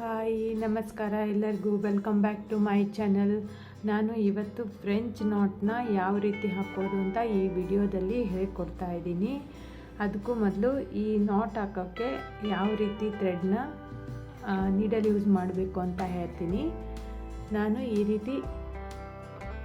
Hi, ನಮಸ್ಕಾರ ಎಲ್ಲರಿಗೂ. Welcome back to my channel ನಾನು ಇವತ್ತು ಫ್ರೆಂಚ್ ನಾಟ್ನ ಯಾವ ರೀತಿ ಹಾಕೋದು ಅಂತ ಈ ವಿಡಿಯೋದಲ್ಲಿ ಹೇಳ್ಕೊಡ್ತಾ ಇದ್ದೀನಿ. ಅದಕ್ಕೂ ಮೊದಲು ಈ ನಾಟ್ ಹಾಕೋಕ್ಕೆ ಯಾವ ರೀತಿ ಥ್ರೆಡ್ನ ನೀಡಲ್ ಯೂಸ್ ಮಾಡಬೇಕು ಅಂತ ಹೇಳ್ತೀನಿ. ನಾನು ಈ ರೀತಿ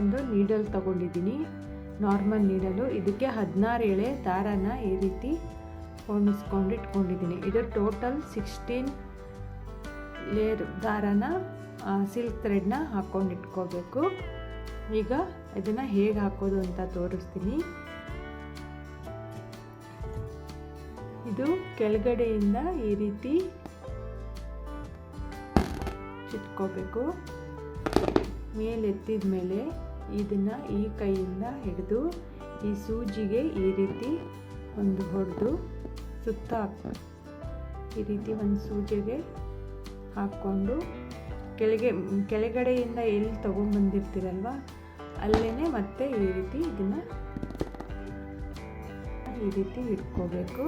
ಒಂದು ನೀಡಲ್ ತಗೊಂಡಿದ್ದೀನಿ. ನಾರ್ಮಲ್ ನೀಡಲು ಇದಕ್ಕೆ ಹದಿನಾರು ಎಳೆ ದಾರನ ಈ ರೀತಿ ಹೊಣಿಸ್ಕೊಂಡು ಇಟ್ಕೊಂಡಿದ್ದೀನಿ. ಇದು ಟೋಟಲ್ ಸಿಕ್ಸ್ಟೀನ್ ಲೇಯರ್ ದಾರನ ಸಿಲ್ಕ್ ಥ್ರೆಡ್ನ ಹಾಕ್ಕೊಂಡು ಇಟ್ಕೋಬೇಕು. ಈಗ ಇದನ್ನು ಹೇಗೆ ಹಾಕೋದು ಅಂತ ತೋರಿಸ್ತೀನಿ. ಇದು ಕೆಳಗಡೆಯಿಂದ ಈ ರೀತಿ ಚಿಟ್ಕೋಬೇಕು ಮೇಲೆತ್ತಿದ ಮೇಲೆ ಇದನ್ನು ಈ ಕೈಯಿಂದ ಹಿಡಿದು ಈ ಸೂಜಿಗೆ ಈ ರೀತಿ ಒಂದು ಹೊಡೆದು ಸುತ್ತ ಈ ರೀತಿ ಒಂದು ಸೂಜಿಗೆ ಹಾಕ್ಕೊಂಡು ಕೆಳಗೆ, ಕೆಳಗಡೆಯಿಂದ ಎಲ್ಲಿ ತೊಗೊಂಡ್ಬಂದಿರ್ತೀರಲ್ವ ಅಲ್ಲೇ ಮತ್ತೆ ಈ ರೀತಿ ಇದನ್ನು ಈ ರೀತಿ ಇಟ್ಕೋಬೇಕು.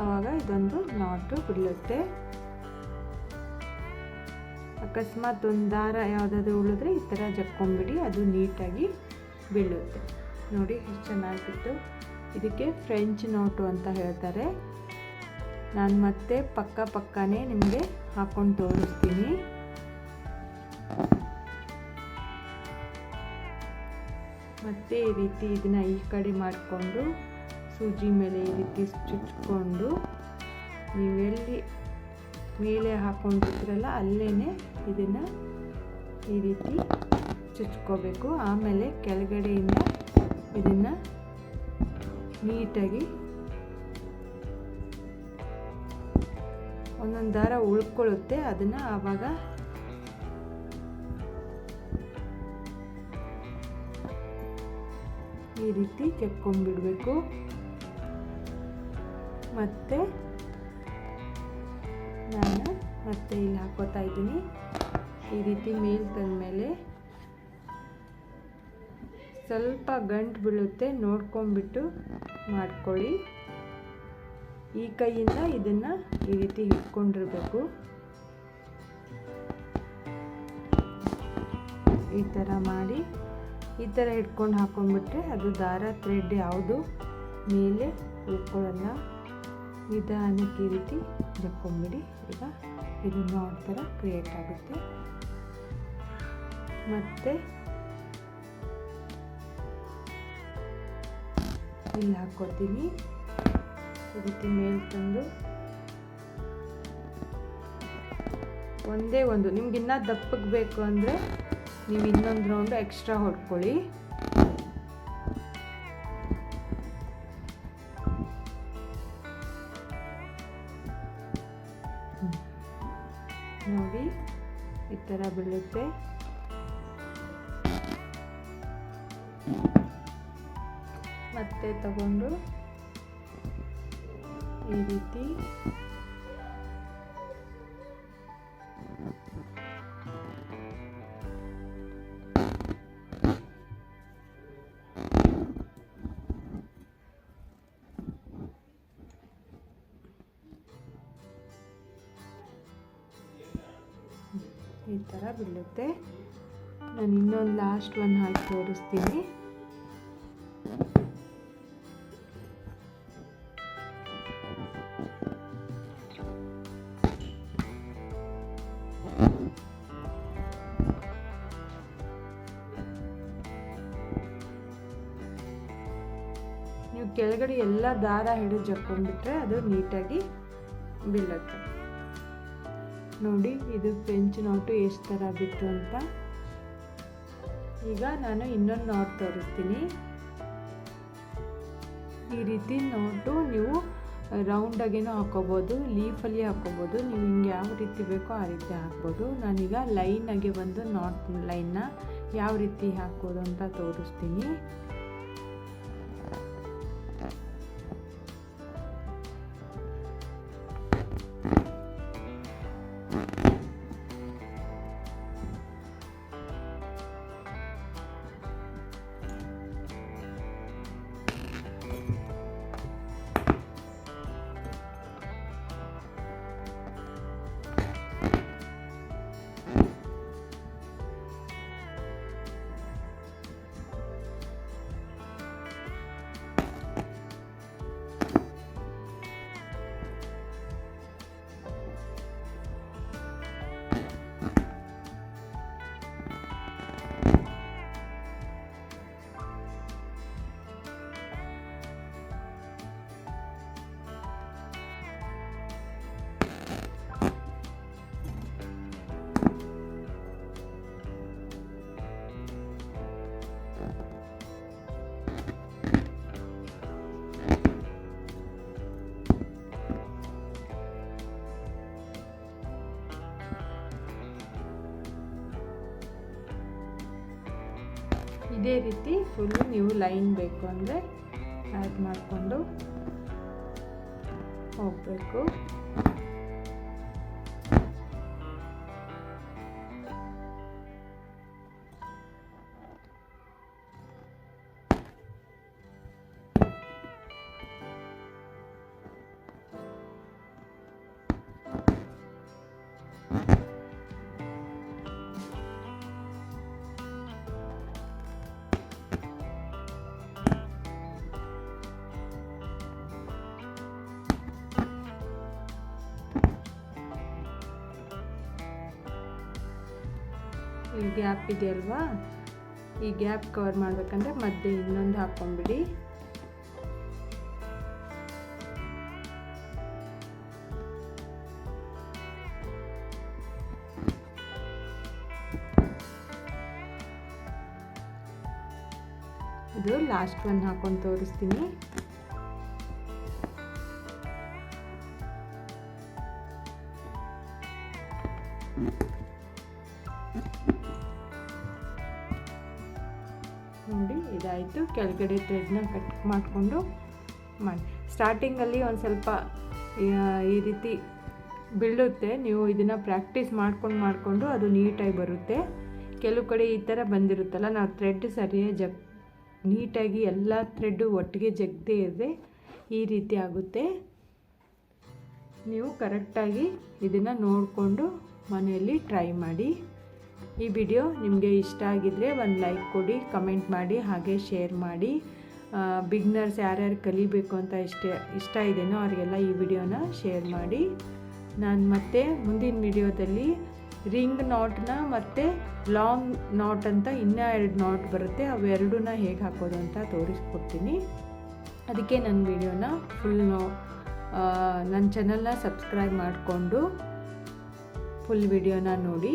ಆವಾಗ ಇದೊಂದು ನಾಟು ಬಿಡುತ್ತೆ. ಅಕಸ್ಮಾತ್ ಒಂದು ದಾರ ಯಾವುದಾದ್ರೂ ಉಳಿದ್ರೆ ಈ ಥರ ಜಕ್ಕೊಂಬಿಡಿ ಅದು ನೀಟಾಗಿ ಬೀಳುತ್ತೆ. ನೋಡಿ ಎಷ್ಟು ಚೆನ್ನಾಗಿತ್ತು. ಇದಕ್ಕೆ ಫ್ರೆಂಚ್ ನೋಟು ಅಂತ ಹೇಳ್ತಾರೆ. ನಾನು ಮತ್ತೆ ಪಕ್ಕ ಪಕ್ಕನೇ ನಿಮಗೆ ಹಾಕ್ಕೊಂಡು ತೋರಿಸ್ತೀನಿ. ಮತ್ತೆ ಈ ರೀತಿ ಇದನ್ನು ಈ ಕಡೆ ಮಾಡಿಕೊಂಡು, ಸೂಜಿ ಮೇಲೆ ಈ ರೀತಿ ಚುಚ್ಕೊಂಡು ನೀವೆಲ್ಲಿ ಮೇಲೆ ಹಾಕ್ಕೊಂಡಿದ್ರಲ್ಲ ಅಲ್ಲೇ ಇದನ್ನು ಈ ರೀತಿ ಚುಚ್ಕೋಬೇಕು. ಆಮೇಲೆ ಕೆಳಗಡೆಯಿಂದ ಇದನ್ನು ನೀಟಾಗಿ ಒಂದೊಂದು ದಾರ ಉಳ್ಕೊಳ್ಳುತ್ತೆ, ಅದನ್ನು ಆವಾಗ ಈ ರೀತಿ ಕೆಕ್ಕೊಂಡ್ಬಿಡ್ಬೇಕು ಮತ್ತೆ ನಾನು ಮತ್ತೆ ಇಲ್ಲಿ ಹಾಕೋತಾ ಇದ್ದೀನಿ. ಈ ರೀತಿ ಮೇಲ್ ತಂದಮೇಲೆ ಸ್ವಲ್ಪ ಗಂಟು ಬೀಳುತ್ತೆ, ನೋಡ್ಕೊಂಡ್ಬಿಟ್ಟು ಮಾಡ್ಕೊಳ್ಳಿ. ಈ ಕೈಯಿಂದ ಇದನ್ನು ಈ ರೀತಿ ಹಿಡ್ಕೊಂಡಿರ್ಬೇಕು ಈ ಥರ ಮಾಡಿ ಈ ಥರ ಹಿಡ್ಕೊಂಡು ಹಾಕೊಂಡ್ಬಿಟ್ರೆ ಅದು ದಾರ ಥ್ರೆಡ್ ಯಾವುದು ಮೇಲೆ ಉಳ್ಕೊಳ್ಳಲ್ಲ. ನಿಧಾನಕ್ಕೆ ಈ ರೀತಿ ಜಕ್ಕೊಂಬಿಡಿ ಈಗ ಇದು ನಾಟ್ ಥರ ಕ್ರಿಯೇಟ್ ಆಗುತ್ತೆ. ಮತ್ತು ಇಲ್ಲಿ ಹಾಕ್ಕೋತೀನಿ ರೀತಿ ಮೇಲೆ ತಂದು ಒಂದೇ ಒಂದು. ನಿಮ್ಗೆ ಇನ್ನೂ ದಪ್ಪಗೆ ಬೇಕು ಅಂದರೆ ನೀವು ಇನ್ನೊಂದು ರೌಂಡ್ ಎಕ್ಸ್ಟ್ರಾ ಹೊಡ್ಕೊಳ್ಳಿ. ನೋಡಿ, ಈ ಥರ ಬೀಳುತ್ತೆ. ಮತ್ತೆ ತಗೊಂಡು ಈ ರೀತಿ. ಈ ಥರ ಬೀಳುತ್ತೆ. ನಾನು ಇನ್ನೊಂದು ಲಾಸ್ಟ್ ಒನ್ ಹಾಕಿ ತೋರಿಸ್ತೀನಿ. ಕೆಳಗಡೆ ಎಲ್ಲ ದಾರ ಹಿಡಿದು ಜಕ್ಕೊಂಡ್ಬಿಟ್ರೆ ಅದು ನೀಟಾಗಿ ಬೀಳುತ್ತೆ. ನೋಡಿ, ಇದು ಫ್ರೆಂಚ್ ನೋಟು ಎಷ್ಟು ಥರ ಬಿತ್ತು ಅಂತ. ಈಗ ನಾನು ಇನ್ನೊಂದು ನಾಟ್ ತೋರಿಸ್ತೀನಿ. ಈ ರೀತಿ ನೋಟು ನೀವು ರೌಂಡಾಗೇನೂ ಹಾಕೋಬೋದು ಲೀಫಲ್ಲಿ ಹಾಕೋಬೋದು, ನೀವು ಹಿಂಗೆ ಯಾವ ರೀತಿ ಬೇಕೋ ಆ ರೀತಿ ಹಾಕ್ಬೋದು. ನಾನೀಗ ಲೈನಾಗೆ ಬಂದು ನಾಟ್ ಲೈನ್ನ ಯಾವ ರೀತಿ ಹಾಕ್ಬೋದು ಅಂತ ತೋರಿಸ್ತೀನಿ. ರೀತಿ ಫುಲ್ಲು ನೀವು ಲೈನ್ ಬೇಕು ಅಂದರೆ ಆ್ಯಡ್ ಮಾಡಿಕೊಂಡು ಹೋಗಬೇಕು. ಈ ಇದೆ ಅಲ್ವಾ ಈ ಗ್ಯಾಪ್ ಕವರ್ ಮಾಡಬೇಕಂದ್ರೆ ಮಧ್ಯೆ ಇನ್ನೊಂದು ಹಾಕ್ಕೊಂಬಿಡಿ. ಇದು ಲಾಸ್ಟ್ ಒನ್ ಹಾಕೊಂಡು ತೋರಿಸ್ತೀನಿ. ಕೆಳಗಡೆ ಥ್ರೆಡ್ನ ಕಟ್ ಮಾಡಿಕೊಂಡು ಮಾಡಿ. ಸ್ಟಾರ್ಟಿಂಗಲ್ಲಿ ಒಂದು ಸ್ವಲ್ಪ ಈ ರೀತಿ ಬೀಳುತ್ತೆ. ನೀವು ಇದನ್ನು ಪ್ರಾಕ್ಟೀಸ್ ಮಾಡ್ಕೊಂಡು ಮಾಡಿಕೊಂಡು ಅದು ನೀಟಾಗಿ ಬರುತ್ತೆ. ಕೆಲವು ಕಡೆ ಈ ಥರ ಬಂದಿರುತ್ತಲ್ಲ, ನಾವು ಥ್ರೆಡ್ ಸರಿಯಾಗಿ ಜಗ್, ನೀಟಾಗಿ ಎಲ್ಲ ಥ್ರೆಡ್ಡು ಒಟ್ಟಿಗೆ ಜಗ್ದೇ ಇರದೆ ಈ ರೀತಿ ಆಗುತ್ತೆ. ನೀವು ಕರೆಕ್ಟಾಗಿ ಇದನ್ನು ನೋಡಿಕೊಂಡು ಮನೆಯಲ್ಲಿ ಟ್ರೈ ಮಾಡಿ. ಈ ವಿಡಿಯೋ ನಿಮಗೆ ಇಷ್ಟ ಆಗಿದ್ದರೆ ಒಂದು ಲೈಕ್ ಕೊಡಿ, ಕಮೆಂಟ್ ಮಾಡಿ, ಹಾಗೆ ಶೇರ್ ಮಾಡಿ. ಬಿಗ್ನರ್ಸ್ ಯಾರ್ಯಾರು ಕಲಿಬೇಕು ಅಂತ ಇಷ್ಟ ಇಷ್ಟ ಇದೆಯೋ ಅವರಿಗೆಲ್ಲ ಈ ವಿಡಿಯೋನ ಶೇರ್ ಮಾಡಿ. ನಾನು ಮತ್ತೆ ಮುಂದಿನ ವಿಡಿಯೋದಲ್ಲಿ ರಿಂಗ್ ನಾಟ್ನ ಮತ್ತು ಲಾಂಗ್ ನಾಟ್ ಅಂತ ಇನ್ನೂ ಎರಡು ನಾಟ್ ಬರುತ್ತೆ. ಅವೆರಡನ್ನ ಹೇಗೆ ಹಾಕೋದು ಅಂತ ತೋರಿಸ್ಕೊಡ್ತೀನಿ. ಅದಕ್ಕೆ ನನ್ನ ವಿಡಿಯೋನ ಫುಲ್ ನೋ ನನ್ನ ಚಾನಲ್ನ ಸಬ್ಸ್ಕ್ರೈಬ್ ಮಾಡಿಕೊಂಡು ಫುಲ್ ವಿಡಿಯೋನ ನೋಡಿ.